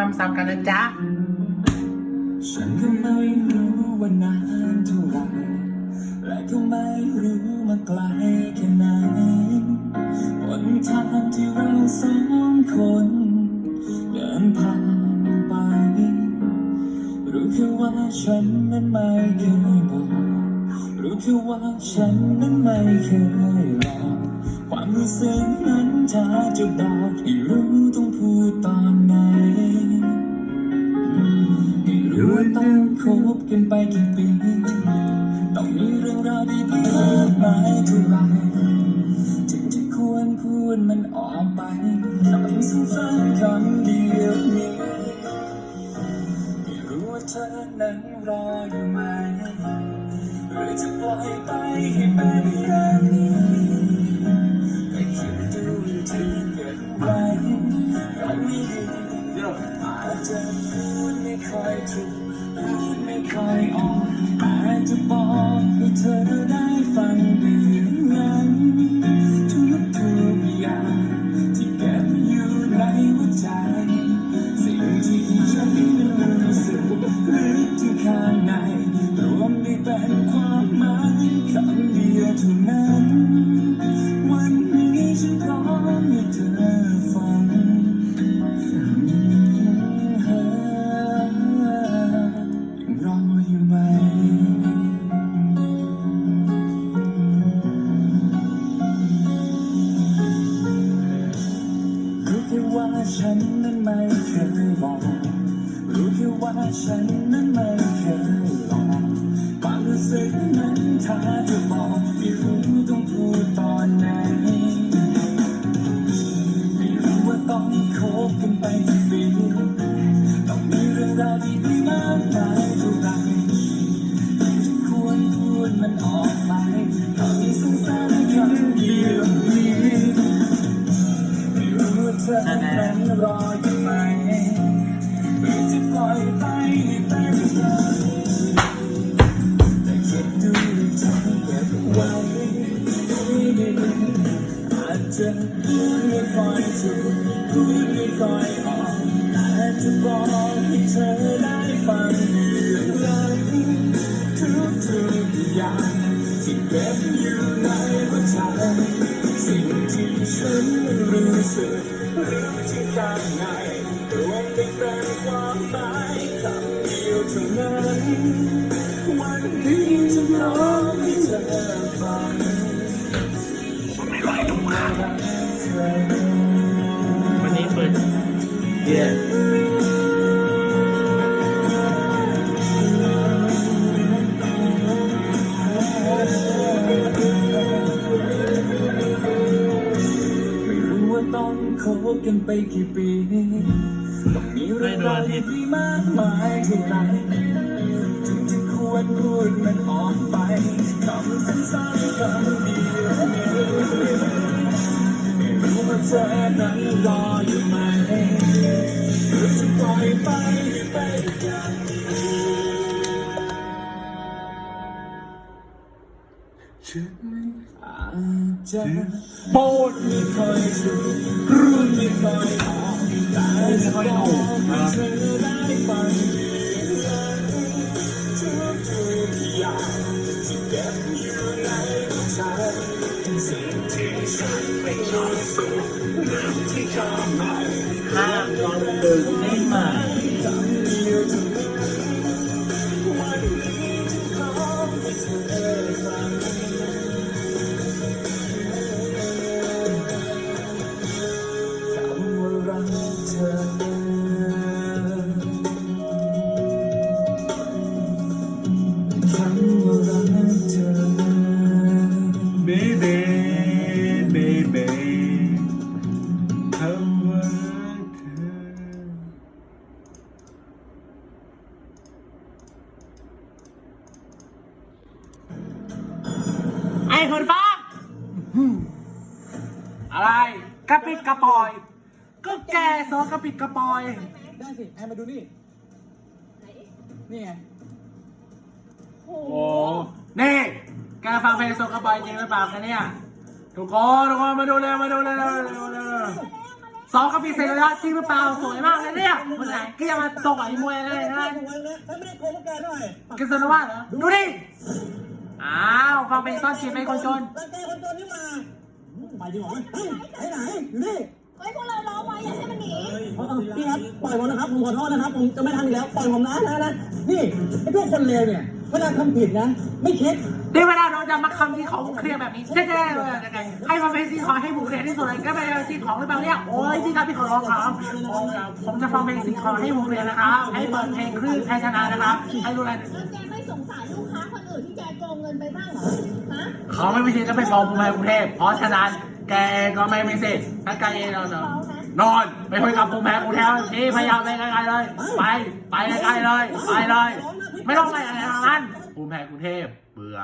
ห้ามซ้ำกันนะจ๊ะ ฉันก็ไม่รู้ว่านานเท่าไหรและก็ไม่รู้มาไกลแค่ไหนหนทางที่เราสองคนเดินผ่านไป รู้แค่ว่าฉันนั้นไม่เคยบอกรู้แค่ว่าฉันนั้นไม่เคยหลอความรู้สึกนั้นถ้าจะบอกให้รู้ต้องพูดตอนไหน ว่าต้องคบกันไปกี่ปีต้องมีเรื่องราวดีๆมากมายเท่าไรถึงจะควรพูดมันออกไปคำสั้นๆคำเดียวนี้ไม่รู้ว่าเธอนั้นรออยู่ไหมหรือจะปล่อยไปให้เป็นอย่างนี้ บอกให้เธอได้ฟังดีนั้นทุกทุกอย่างที่เก็บอยู่ในหัวใจ สิ่งที่ฉันรู้สึกลึกที่ข้างในรวมไปเป็นความหมายคำ ฉันนั้นไม่เคยบอกรู้แค่ว่าฉันนั้นไม่เคยหลอกความรู้สึกนั้นถ้าจะบอกไม่รู้ต้องพูดต่อ จเก็บไว้อาจจะพูดไม่ค่อยถูกพูดไม่ค่อยออกแต่จะบอกให้เธอได้ฟังเรื่องราวทุกๆอย่างที่เก็บอยู่ในหัวใจสิ่งที่ฉันรู้สึกรู้ที่ข้างใน ร้องให้เธอฟังไม่ไหวทุกครั้งวันนี้เปิดเดียไม่รู้ว่าต้องคบกันไปกี่ปี ต้องมีเรื่องราวที่มากมายเท่าไหรถึงจะค วรพูดมันออกไปคำสั้นๆคำเดียวไม่รู้ว่าเธอนั้นรออยู่ไหมหรือจะปล่อยไปให้เป็นอย่างนี้ฉันอาจจะพูดไม่ค่อยถูกรู้ไม่ค่อยออกแต่จะบอกให้เธอได้ฟัง หัวใจสิ่งที่ฉันไม่รู้สึกลึกที่ข้างในห้ามนอนดึกได้ไหมคำเดียวเท่านั้นวันนี้จะขอให้เธอฟังคำว่ารักเธอ อ้คนฟังอะไรกระปิดกระปอย ก็แกซอกระปิดกระปอย ได้สิให้มาดูนี่ นี่ไง โอ้โหนี่ แกฟังเพลงโซกระปอยจริงหรือเปล่ากันเนี่ยทุกคนทุกคนมาดูเลยมาดูเลยเร็วเร็วเร็วเร็วสองก็มีเสร็จแล้วจริงหรือเปล่าสวยมากเลยเนี่ยมันไหนก็ยังมาตกไอ้มวยเลยนะผมเลยนะไม่ได้โกงพวกแกด้วยกินสนว่าเหรอดูดิ อ้าวฟังเพลงซ่อนชีพในคนจนรังแกคนจนนี่มาไปจริหรอเฮ้ยไปไหนอยู่นี่เฮ้พวกเราร้องไว้อย่าให้มันหนีเออพี่ครับปล่อยผมนะครับผมขอโทษนะครับผมจะไม่ทำอีกแล้วปล่อยผมนะนะนะนี่ไอ้พวกคนเลวเนี่ยเวลาทำผิดนะ ไม่คิดนี่เวลาเราจะมาคำที่ของเคลียร์แบบนี้แน่ๆเลยยังไงให้มันเป็นสิ่งของให้บุคเคลียร์ที่สุดเลยก็เป็นสิ่งของหรือเปล่าเนี่ยโอ้ยพี่ครับพี่ขอร้องครับผมจะฟังเพลงสิ่งของให้บุคเคลียร์นะครับให้เปิดเพลงคลื่นไทยชนะนะครับให้ดูแลแล้วแกไม่ องเงินไปบ้างเหรอฮะเขาไม่มีสิทธิ์จะไปฟ้องภูมิกรุงเทพเพราะฉะนั้นแกเองก็ไม่มีสิทธิ์ถ้าแกเองนอนนอนไปคุยกับภูมิกรุงเทพที่พยายามไปไกลๆเลย ไปไปไกลๆเลย ไปเลย ไม่ต้องไปอะไรทางนั้นภูมิกรุงเทพเบื่อ